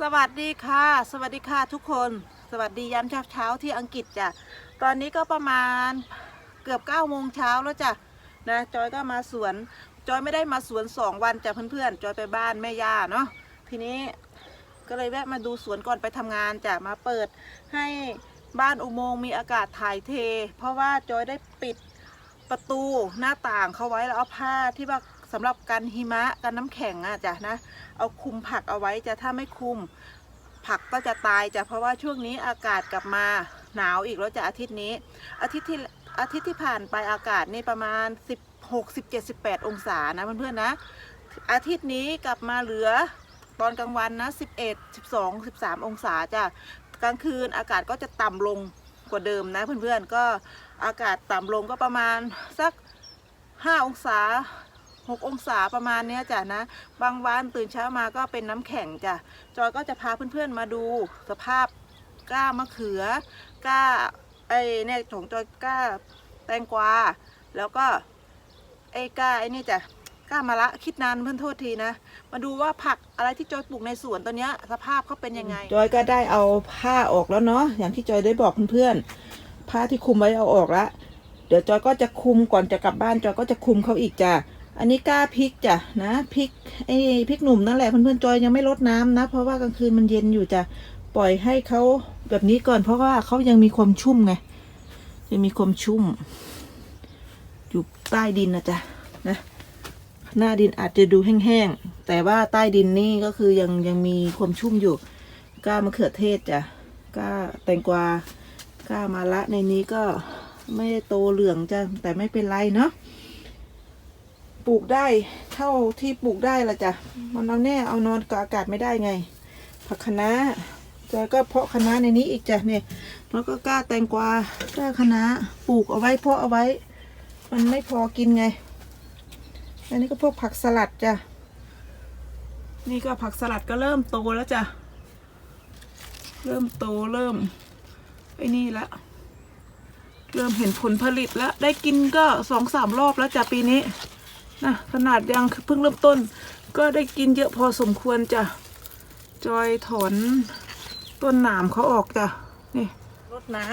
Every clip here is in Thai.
สวัสดีค่ะ สวัสดีค่ะทุกคน สวัสดียามเช้าเช้าที่อังกฤษจ้ะตอนนี้ก็ประมาณเกือบ9ก้าโมงเช้าแล้วจ้ะนะจอยก็มาสวน จอยไม่ได้มาสวนสองวันจ้ะเพื่อนๆจอยไปบ้านแม่ย่าเนาะทีนี้ก็เลยแวะมาดูสวนก่อนไปทำงานจ้ะมาเปิดให้บ้านอุโมงค์มีอากาศถ่ายเท เพราะว่าจอยได้ปิดประตูหน้าต่างเขาไว้แล้วเอาผ้าที่ว่า สำหรับกันหิมะกันน้ำแข็งอะจ้ะนะ เอาคุมผักเอาไว้จะถ้าไม่คุม ผักก็จะตายจ้ะเพราะว่าช่วงนี้อากาศกลับมาหนาวอีกแล้วจะอาทิตย์นี้ อาทิตย์ที่อาทิตย์ที่ผ่านไปอากาศนี่ประมาณ 16 17 18 องศานะเพื่อนๆนะ อาทิตย์นี้กลับมาเหลือตอนกลางวันนะ 11 12 13 องศาจ้ะกลางคืนอากาศก็จะต่ำลงกว่าเดิมนะเพื่อนๆก็อากาศต่ำลงก็ประมาณสัก 5 องศา 6 องศาประมาณเนี้ยจ้ะนะ บางวันตื่นเช้ามาก็เป็นน้ำแข็งจ้ะ จอยก็จะพาเพื่อนๆมาดูสภาพก้ามะเขือ ก้าไอ้เนี่ยของจอยก้าแตงกวา แล้วก็ไอ้ก้าไอ้นี่จ้ะก้ามะละคิดนานเพื่อนโทษทีนะ มาดูว่าผักอะไรที่จอยปลูกในสวนตัวเนี้ยสภาพเขาเป็นยังไง จอยก็ได้เอาผ้าออกแล้วเนาะ อย่างที่จอยได้บอกเพื่อนๆ ผ้าที่คุมไว้เอาออกละ เดี๋ยวจอยก็จะคุมก่อนจะกลับบ้านจอยก็จะคุมเขาอีกจ้ะ อันนี้กล้าพริกจ้ะนะพริกไอ้พริกหนุ่มนั่นแหละเพื่อนๆจอยยังไม่ลดน้ำนะ เพราะว่ากลางคืนมันเย็นอยู่จ้ะปล่อยให้เขาแบบนี้ก่อน เพราะว่าเขายังมีความชุ่มไงยังมีความชุ่ม อยู่ใต้ดินนะจ๊ะนะหน้าดินอาจจะดูแห้งๆแต่ว่าใต้ดินนี่ก็คือยังยังมีความชุ่มอยู่กล้ามะเขือเทศจ้ะกล้าแตงกวากล้ามาละในนี้ก็ไม่โตเหลืองจ้ะแต่ไม่เป็นไรเนาะ ปลูกได้เท่าที่ปลูกได้ละจ้ะมันเอาแน่เอานอนกับอากาศไม่ได้ไง ผักคะน้าจอยก็เพาะคะน้าในนี้อีกจ้ะเนี่ยแล้วก็กล้าแตงกวากล้าคะน้าปลูกเอาไว้เพาะเอาไว้ มันไม่พอกินไง อันนี้ก็พวกผักสลัดจ้ะนี่ก็ผักสลัดก็เริ่มโตแล้วจ้ะเริ่มโตเริ่มไอ้นี่ละเริ่มเห็นผลผลิตแล้ว ได้กินก็สองสามรอบแล้วจ้ะปีนี้ นะขนาดยังเพิ่งเริ่มต้น ก็ได้กินเยอะพอสมควรจ้ะจอยถอนต้นหนามเขาออกจ้ะนี่รดน้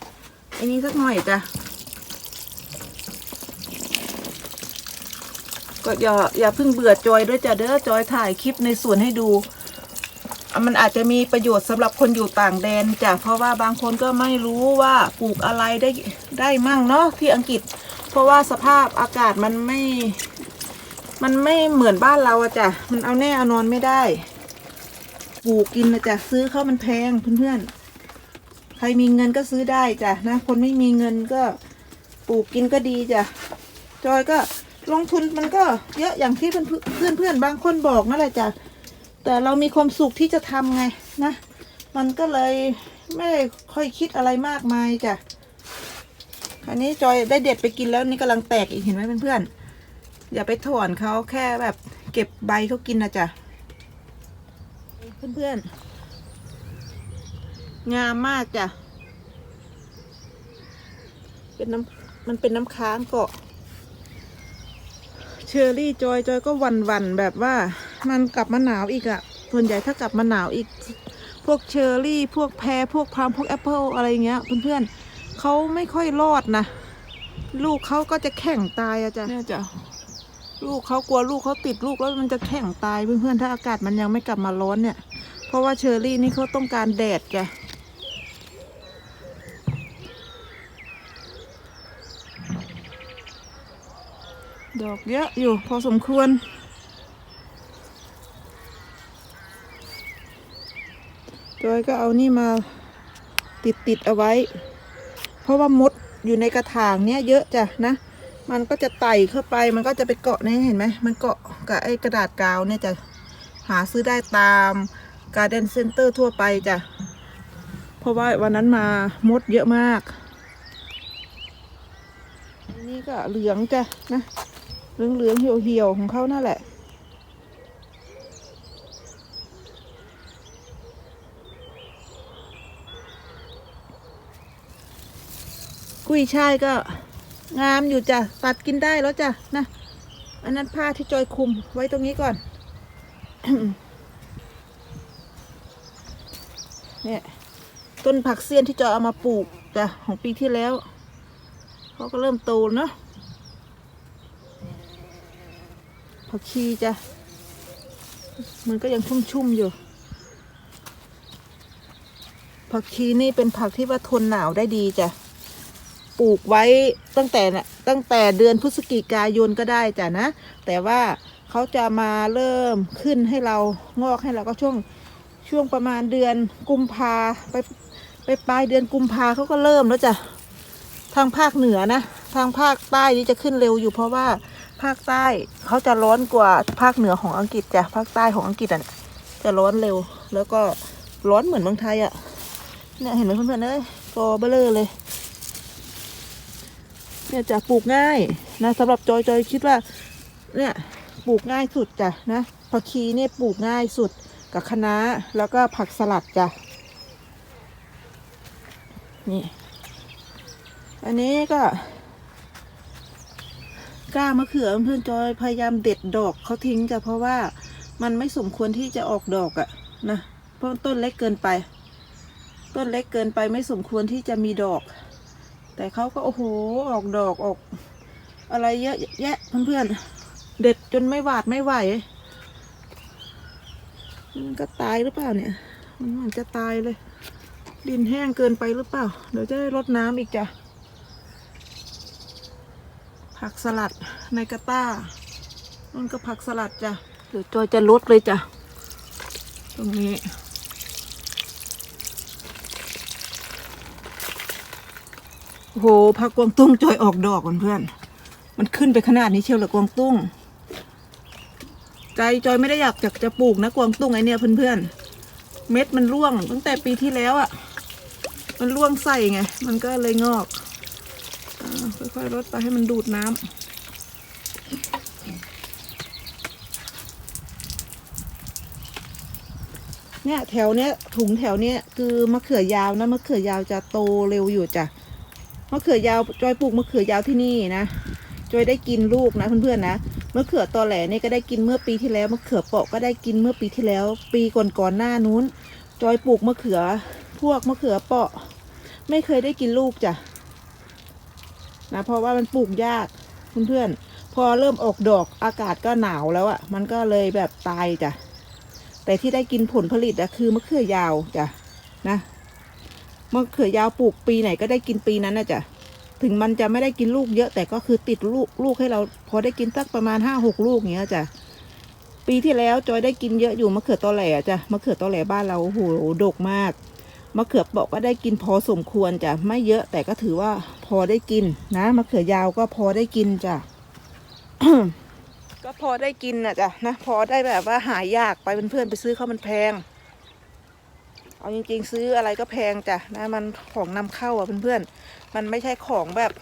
ำอ้นี้สักหน่อยจ้ะก็อย่าอย่าเพิ่งเบื่อจอยด้วยจ้ะเด้อจอยถ่ายคลิปในสวนให้ดู มันอาจจะมีประโยชน์สำหรับคนอยู่ต่างแดนจ้ะเพราะว่าบางคนก็ไม่รู้ว่าปลูกอะไรได้ได้มั่งเนาะที่อังกฤษ เพราะว่าสภาพอากาศมันไม่ มันไม่เหมือนบ้านเราอะจ้ะ มันเอาแน่เอานอนไม่ได้ ปลูกกินนะจ้ะซื้อเข้ามันแพงเพื่อนๆ ใครมีเงินก็ซื้อได้จ้ะนะ คนไม่มีเงินก็ปลูกกินก็ดีจ้ะ จอยก็ลงทุนมันก็เยอะอย่างที่เพื่อนเพื่อนเพื่อนๆบางคนบอกนั่นแหละจ้ะ แต่เรามีความสุขที่จะทำไงนะ มันก็เลยไม่ได้ค่อยคิดอะไรมากมายจ้ะ อันนี้จอยได้เด็ดไปกินแล้วนี่กำลังแตกอีกเห็นไหมเพื่อนๆ อย่าไปถอนเขาแค่แบบ เก็บใบเขากินนะจ๊ะเพื่อนๆ งามมากจ้ะ เป็นน้ำมันเป็นน้ำค้างเกาะ เชอรี่จอยจอยก็วันวันๆแบบว่า มันกลับมาหนาวอีกอะส่วนใหญ่ถ้ากลับมาหนาวอีก พวกเชอร์รี่พวกแพรพวกพรามพวกแอปเปิลอะไรเงี้ย เพื่อนๆเขาไม่ค่อยรอดนะ ลูกเขาก็จะแข่งตายอะจ้ะเนี่ยจ้ะ ลูกเขากลัวลูกเขาติดลูกแล้วมันจะแข่งตายเพื่อนๆถ้าอากาศมันยังไม่กลับมาร้อนเนี่ย เพราะว่าเชอร์รี่นี่เขาต้องการแดดจ้ะดอกเยอะอยู่พอสมควร จอยก็เอานี่มาติดติดๆเอาไว้ เพราะว่ามดอยู่ในกระถางเนี้ยเยอะจ้ะนะ มันก็จะไต่เข้าไปมันก็จะไปเกาะเนี่ยเห็นไหมมันเกาะกับไอ้กระดาษกาวเนี่ยจะหาซื้อได้ตามการ์เดนเซ็นเตอร์ทั่วไปจ้ะเพราะว่าวันนั้นมามดเยอะมากนนี้ก็เหลืองจ้ะนะเหลืองเหลืองเหี่ยวเหี่ยวของเขานั่นแหละกุ้ยช่ายก็ งามอยู่จ้ะตัดกินได้แล้วจ้ะนะอันนั้นผ้าที่จอยคุมไว้ตรงนี้ก่อน เนี่ยต้นผักเสี้ยนที่จอยเอามาปลูกจ้ะของปีที่แล้วเขาก็เริ่มโตเนาะผักชีจ้ะมันก็ยังชุ่มๆอยู่ ผักชีนี่เป็นผักที่ว่าทนหนาวได้ดีจ้ะ ปลูกไว้ตั้งแต่ตั้งแต่เดือนพฤศจิกายนก็ได้จ้ะนะ แต่ว่าเขาจะมาเริ่มขึ้นให้เรางอกให้เราก็ช่วงช่วงประมาณเดือนกุมภาไปไปปลายเดือนกุมภาเขาก็เริ่มแล้วจ้ะทางภาคเหนือนะ ทางภาคใต้นี่จะขึ้นเร็วอยู่เพราะว่าภาคใต้เขาจะร้อนกว่าภาคเหนือของอังกฤษจ้ะภาคใต้ของอังกฤษอะจะร้อนเร็ว แล้วก็ร้อนเหมือนเมืองไทยอะเนี่ยเห็นไหมเพื่อนๆเอ้ยกอเบลอเลย เนี่ยจะปลูกง่ายนะสำหรับจอยจอยคิดว่า เนี่ยปลูกง่ายสุดจ้ะนะผักชีเนี่ยปลูกง่ายสุดกับคะน้าแล้วก็ผักสลัดจ้ะนี่อันนี้ก็กล้ามะเขือเพื่อนจอยพยายามเด็ดดอกเขาทิ้งจ้ะเพราะว่ามันไม่สมควรที่จะออกดอกอะนะเพราะต้นเล็กเกินไป ต้นเล็กเกินไปไม่สมควรที่จะมีดอก แต่เขาก็โอ้โหออกดอกออก อะไรเยอะแยะเพื่อนๆ เด็ดจนไม่หวาดไม่ไหว มันก็ตายหรือเปล่าเนี่ย มันเหมือนจะตายเลย ดินแห้งเกินไปหรือเปล่า เดี๋ยวจะได้รดน้ำอีกจ้ะ ผักสลัดในกระต้ามันก็ผักสลัดจ้ะเดี๋ยวจอยจะลดเลยจ้ะ ตรงนี้ โหผักกวางตุ้งจอยออกดอกเพื่อนมันขึ้นไปขนาดนี้เชียวเหรอกวางตุ้ง ใจจอยไม่ได้อยากจะจะปลูกนะกวางตุ้งไอเนี่ยเพื่อนๆ เม็ดมันร่วงตั้งแต่ปีที่แล้วอะ่ะ มันร่วงใส่ไง มันก็เลยงอกอค่อยๆรดไปให้มันดูดน้ำเนี่ยแถวเนี้ยถุงแถวเนี้ยคือมะเขือยาวนะมะเขือยาวจะโตเร็วอยู่จ้ะ มะเขือยาวจอยปลูกมะเขือยาวที่นี่นะจอยได้กินลูกนะเพื่อนๆนะมะเขือตอแหลนี่ก็ได้กินเมื่อปีที่แล้วมะเขือเปาะก็ได้กินเมื่อปีที่แล้ว ปีก่อนๆหน้านู้น จอยปลูกมะเขือพวกมะเขือเปาะ ไม่เคยได้กินลูกจ้ะนะเพราะว่ามันปลูกยากเพื่อนๆพอเริ่มออกดอกอากาศก็หนาวแล้วอะ่ะ มันก็เลยแบบตายจ้ะแต่ที่ได้กินผลผลิตอะคือมะเขือยาวจ้ะนะ มะเขือยาวปลูกปีไหนก็ได้กินปีนั้นนะจ้ะถึงมันจะไม่ได้กินลูกเยอะแต่ก็คือติดลูกลูกให้เราพอได้กินสักประมาณห้าหกลูกเงี้ยจ้ะปีที่แล้วจอยได้กินเยอะอยู่มะเขือตอแหลจ้ะมะเขือตอแหลบ้านเราโอ้โหดกมากมะเขือเปราะก็ได้กินพอสมควรจ้ะไม่เยอะแต่ก็ถือว่าพอได้กินนะมะเขือยาวก็พอได้กินจ้ะก็พอได้กินนะจ้ะนะพอได้แบบว่าหายากไปเป็นเพื่อนๆไปซื้อเขาวมันแพง เอาจริง ๆ ซื้ออะไรก็แพงจ้ะนะมันของนำเข้าอะเพื่อนๆมันไม่ใช่ของแบบ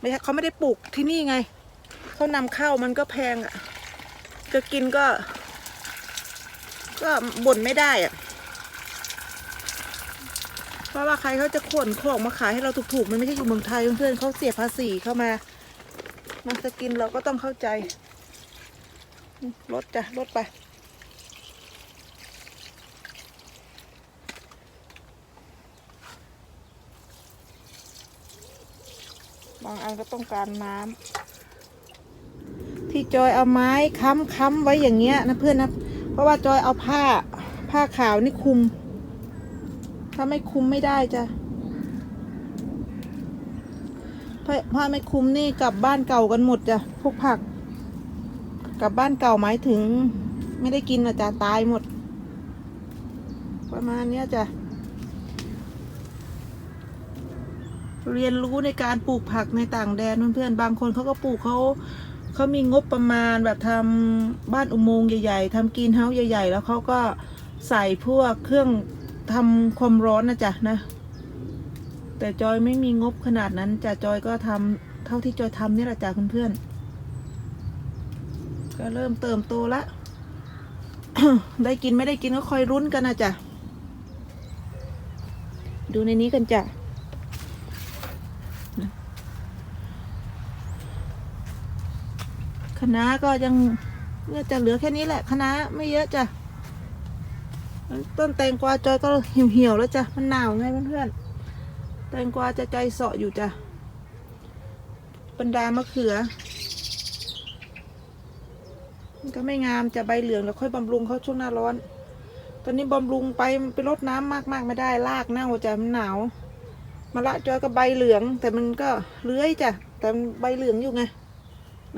ไม่ใช่เขาไม่ได้ปลูกที่นี่ไงเขานำเข้ามันก็แพงอะจะกินก็ ก็บ่นไม่ได้อะเพราะว่าใครเขาจะขนของมาขายให้เราถูกๆมันไม่ใช่อยู่เมืองไทยเพื่อนๆเขาเสียภาษีเข้ามามาจะกินเราก็ต้องเข้าใจลดจ้ะลดไป บางอันก็ต้องการน้ำที่จอยเอาไม้ค้ำค้ำไว้อย่างเงี้ยนะเพื่อนนะเพราะว่าจอยเอาผ้าผ้าขาวนี่คุม ถ้าไม่คุมไม่ได้จ้ะผ้าผ้าไม่คุมนี่กลับบ้านเก่ากันหมดจ้ะพวกผัก กลับบ้านเก่าหมายถึง ไม่ได้กินนะจ้ะตายหมด ประมาณเนี้ยจ้ะ เรียนรู้ในการปลูกผักในต่างแดนเพื่อนๆบางคนเขาก็ปลูกเขาเขามีงบประมาณแบบทำบ้านอุโมงค์ใหญ่ ๆทำกรีนเฮาส์ใหญ่ ๆ แล้วเขาก็ใส่พวกเครื่องทำความร้อนนะจ๊ะนะ แต่จอยไม่มีงบขนาดนั้นจ้ะจอยก็ทำเท่าที่จอยทำนี่แหละจ้ะเพื่อนๆก็เริ่มเติมโตละได้กินไม่ได้กินก็คอยรุ้นกันนะจ๊ะดูในนี้กันจ้ะ คณะก็ยังเนี่ยจะเหลือแค่นี้แหละคณะไม่เยอะจ้ะต้นแตงกวาจอยก็เหี่ยวๆแล้วจ้ะมันหนาวไงเพื่อนๆแตงกวาจะใจเสาะอยู่จ้ะบรรดามะเขือมันก็ไม่งามจะใบเหลืองแล้วค่อยบำรุงเขาช่วงหน้าร้อน ตอนนี้บำรุงไปไปรดน้ำมากๆไม่ได้รากเน่าจ้ะมันหนาวมะละจอยก็ใบเหลือง แต่มันก็เลื้อยจ้ะแต่ใบเหลืองอยู่ไง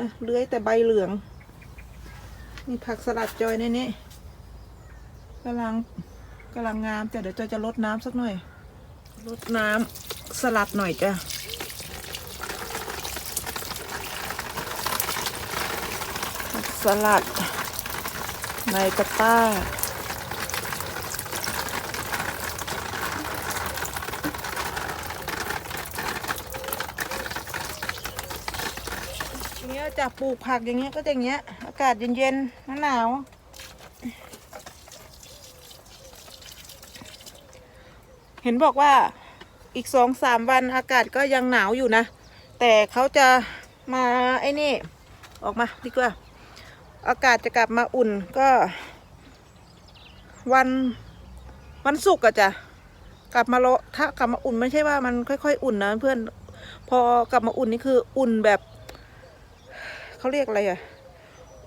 นะเลื้อยแต่ใบเหลือง มีผักสลัดจอยในนี้กำลังกำลังงามแต่เดี๋ยวจอยจะลดน้ำสักหน่อยลดน้ำสลัดหน่อยจ้ะผักสลัดในตะกร้าอย่า งเงี้ยจะปลูกผักอย่างเงี้ยก็จะอย่างเงี้ย อากาศเย็นๆหนาว เห็นบอกว่าอีกสองสามวันอากาศก็ยังหนาวอยู่นะ แต่เขาจะมาไอ้นี่ ออกมาดีกว่า อากาศจะกลับมาอุ่นก็ วันวันศุกร์อะจ้ะกลับมาโลถ้ากลับมาอุ่นไม่ใช่ว่ามันค่อย ๆ อุ่นนะเพื่อนพอกลับมาอุ่นนี่คืออุ่นแบบ เขาเรียกอะไรอะ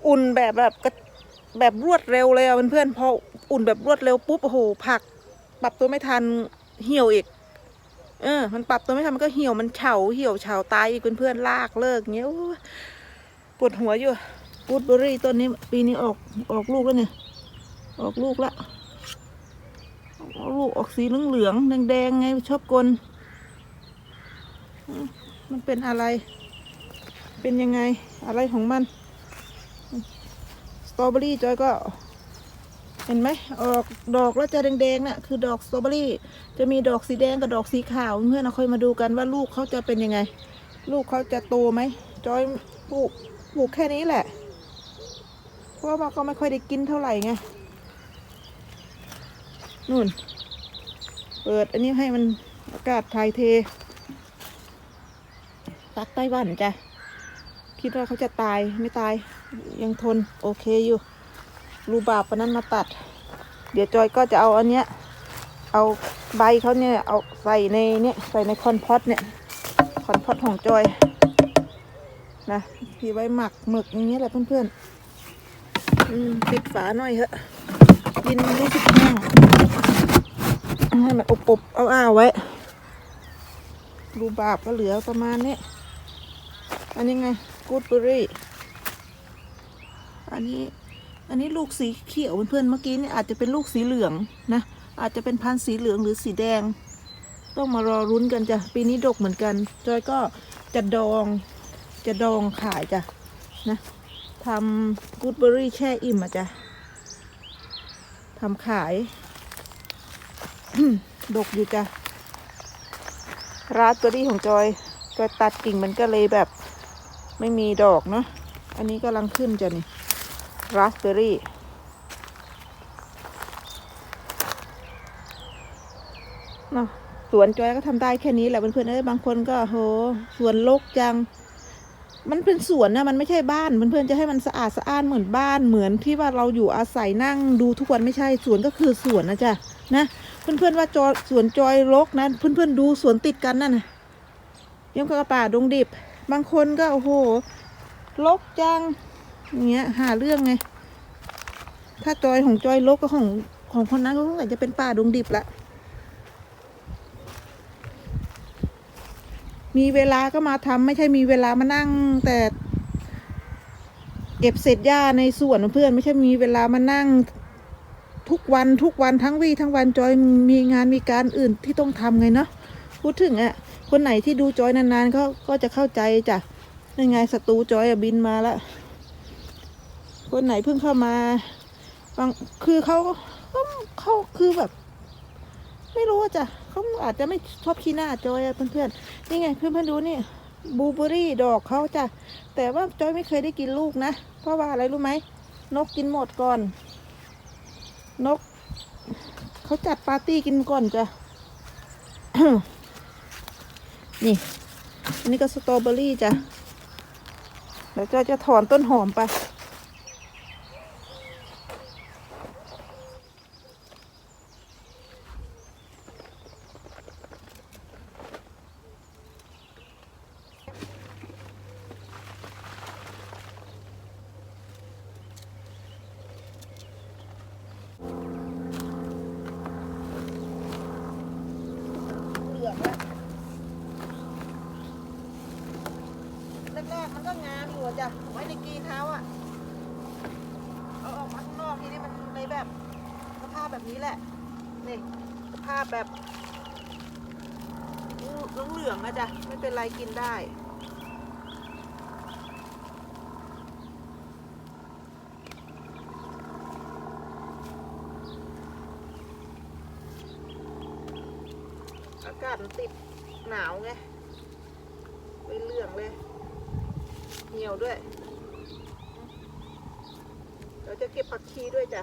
อุ่นแบบแบบกระแบบรวดเร็วเลยอะเพื่อนๆพออุ่นแบบรวดเร็วปุ๊บโอ้โหผัก ปรับตัวไม่ทันเหี่ยวอีก เออ มันปรับตัวไม่ทันมันก็เหี่ยวมันเฉาเหี่ยวเฉาตายอีกเพื่อนๆลากเลิกเงี้ยปวดหัวอยู่กูดเบอรี่ต้นนี้ปีนี้ออกออกลูกแล้วเนี่ย ออกลูกละออกลูกออกสีเหลืองๆแดงๆไงชอบกลมมันเป็นอะไร เป็นยังไงอะไรของมัน สตรอเบอรี่จอยก็ เห็นไหมออกดอกแล้วจะแดงๆน่ะคือดอกสตรอเบอรี่ จะมีดอกสีแดงกับดอกสีขาวเพื่อนเราค่อยมาดูกันว่าลูกเขาจะเป็นยังไง ลูกเขาจะโตไหมจอยปลูกปลูกแค่นี้แหละ เพราะว่าก็ไม่ค่อยได้กินเท่าไหร่ไงนู่น เปิดอันนี้ให้มันอากาศถ่ายเทตักไต้หวันจ้ะ คิดว่าเขาจะตายไม่ตายยังทนโอเคอยู่ รูบาปนนั้นมาตัด เดี๋ยวจอยก็จะเอาอันเนี้ย เอาใบเขาเนี่ยเอาใส่ในเนี่ยใส่ในคอนพอตเนี่ยคอนพอตของจอยนะที่ไว้หมักหมึกอย่างเงี้ยแหละเพื่อนๆปิดฝาหน่อยเถอะดินรู้สึกแห้งให้มันอบอบๆเอาอ้าวๆไว้รูบาบก็เหลือประมาณนี้ อันนี้ไงกูดเบอรี่อันนี้อันนี้ลูกสีเขียวเพื่อนๆเมื่อกี้นี่อาจจะเป็นลูกสีเหลืองนะ อาจจะเป็นพันธุ์สีเหลืองหรือสีแดง ต้องมารอรุ้นกันจ้ะปีนี้ดกเหมือนกันจอยก็จะดองจะดองขายจ้ะนะทำกูดเบอรี่แช่อิ่มอะจ้ะทำขาย ดกอยู่จ้ะราสเบอรี่ของจอยจอยตัดกิ่งมันก็เลยแบบ ไม่มีดอกเนาะอันนี้กำลังขึ้นจะนี่ราสเบอรี่เนาะสวนจอยก็ทำได้แค่นี้แหละเพื่อนๆเอ้ยบางคนก็โหสวนรกจัง มันเป็นสวนนะมันไม่ใช่บ้านเพื่อนๆจะให้มันสะอาดสะอ้านเหมือนบ้านเหมือนที่ว่าเราอยู่อาศัยนั่งดูทุกวันไม่ใช่สวนก็คือสวนนะจ๊ะนะเพื่อนๆว่าจอสวนจอยรกนะเพื่อนๆดูสวนติดกันนั่นนะยังกับป่าดงดิบ บางคนก็โอ้โหรกจังอย่างเงี้ย หาเรื่องไง ถ้าจอยของจอยรกก็ของของคนนั้นก็คงอาจจะเป็นป่าดงดิบละมีเวลาก็มาทำไม่ใช่มีเวลามานั่งแต่เก็บเศษหญ้าในสวนเพื่อน ไม่ใช่มีเวลามานั่งทุกวันทุกวันทั้งวี่ทั้งวันจอยมีงานมีการอื่นที่ต้องทำไงเนาะพูดถึงอะ่ะ คนไหนที่ดูจอยนานๆเขาก็จะเข้าใจจ้ะยังไงศัตรูจอยบินมาแล้วคนไหนเพิ่งเข้ามาบางคือเขาเขาเขาคือแบบ ไม่รู้จ้ะเขาอาจจะไม่ชอบขี้หน้าจอยเพื่อนๆนี่ไงเพื่อนๆดูนี่บลูเบอรี่ดอกเขาจ้ะแต่ว่าจอยไม่เคยได้กินลูกนะเพราะว่าอะไรรู้ไหมนกกินหมดก่อน นก เขาจัดปาร์ตี้กินก่อนจ้ะ นี่ อันนี้ก็สตรอเบอรี่จ้ะแล้วยวจะจะถอนต้นหอมไป ตัวจ้ะไว้ในกรีนเท้าอะ เอาออกมาข้างนอกทีนี้มันในแบบสภาพแบบนี้แหละ นี่สภาพแบบเหลืองๆนะจ๊ะ ไม่เป็นไรกินได้อากาศมันติดหนาวไงไปเหลืองเลย เหนียวด้วย เราจะเก็บผักชีด้วยจ้ะ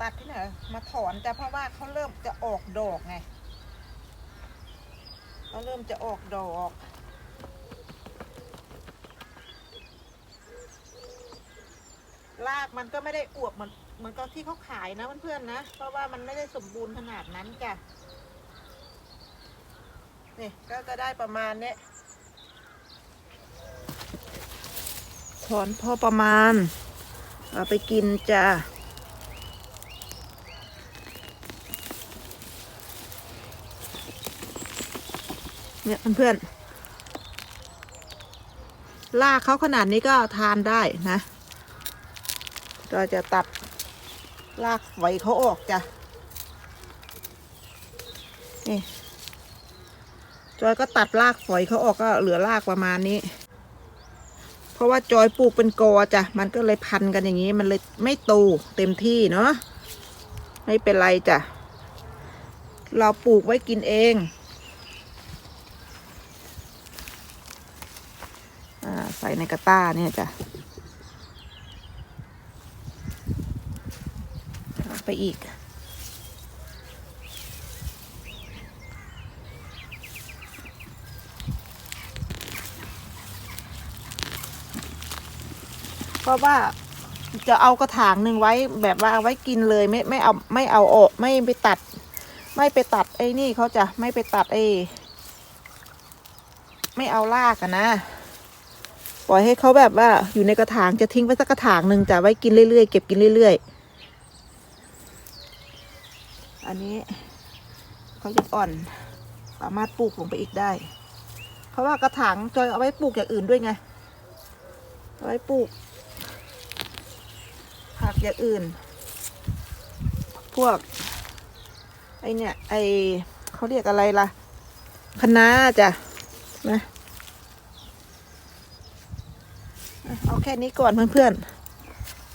ตัดที่ไหนมาถอนจ้ะเพราะว่าเขาเริ่มจะออกดอกไงเขาเริ่มจะออกดอกรากมันก็ไม่ได้อวบเหมือนเหมือนกับที่เขาขายนะเพื่อนๆนะ เพราะว่ามันไม่ได้สมบูรณ์ขนาดนั้นจ้ะนี่ก็จะได้ประมาณเนี้ยถอนพอประมาณ เอาไปกินจ้ะ เนี่ยเพื่อนๆลากเขาขนาดนี้ก็ทานได้นะ เราจะตัดลากไฟเขาออกจ้ะ นี่จอยก็ตัดรากฝอยเขาออกก็เหลือรากประมาณนี้ เพราะว่าจอยปลูกเป็นกอจ้ะ มันก็เลยพันกันอย่างนี้ มันเลยไม่โตเต็มที่เนาะ ไม่เป็นไรจ้ะ เราปลูกไว้กินเอง อ่า ใส่ในกระต้าเนี่ยจ้ะไปอีก เพราะว่าจะเอากระถางหนึ่งไว้แบบว่าเอาไว้กินเลยไม่ไม่เอาไม่เอาออกไม่ไปตัด ไม่ไปตัดไอ้นี่เขาจะไม่ไปตัดไอ้ไม่เอารากอะนะ ปล่อยให้เขาแบบว่าอยู่ในกระถางจะทิ้งไว้สักกระถางหนึ่งจะไว้กินเรื่อยๆเก็บกินเรื่อยๆ อันนี้เขาจะอ่อน สามารถปลูกลงไปอีกได้ เพราะว่ากระถางจอยเอาไว้ปลูกอย่างอื่นด้วยไงเอาไว้ปลูกผักอย่างอื่น พวกไอเนี่ยไอเขาเรียกอะไรล่ะคะน้าจ้ะนะ เอาแค่นี้ก่อนเพื่อน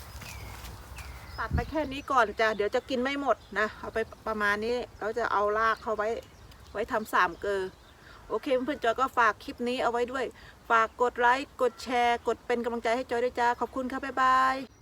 ๆ ตัดไปแค่นี้ก่อนจ้ะ เดี๋ยวจะกินไม่หมดนะ เอาไปประมาณนี้ เราจะเอารากเขาไว้ ไว้ทำสามเกลอโอเคเพื่อนๆจอยก็ฝากคลิปนี้เอาไว้ด้วย ฝากกดไลค์ กดแชร์ กดเป็นกำลังใจให้จอยด้วยจ้า ขอบคุณค่ะบ๊ายบาย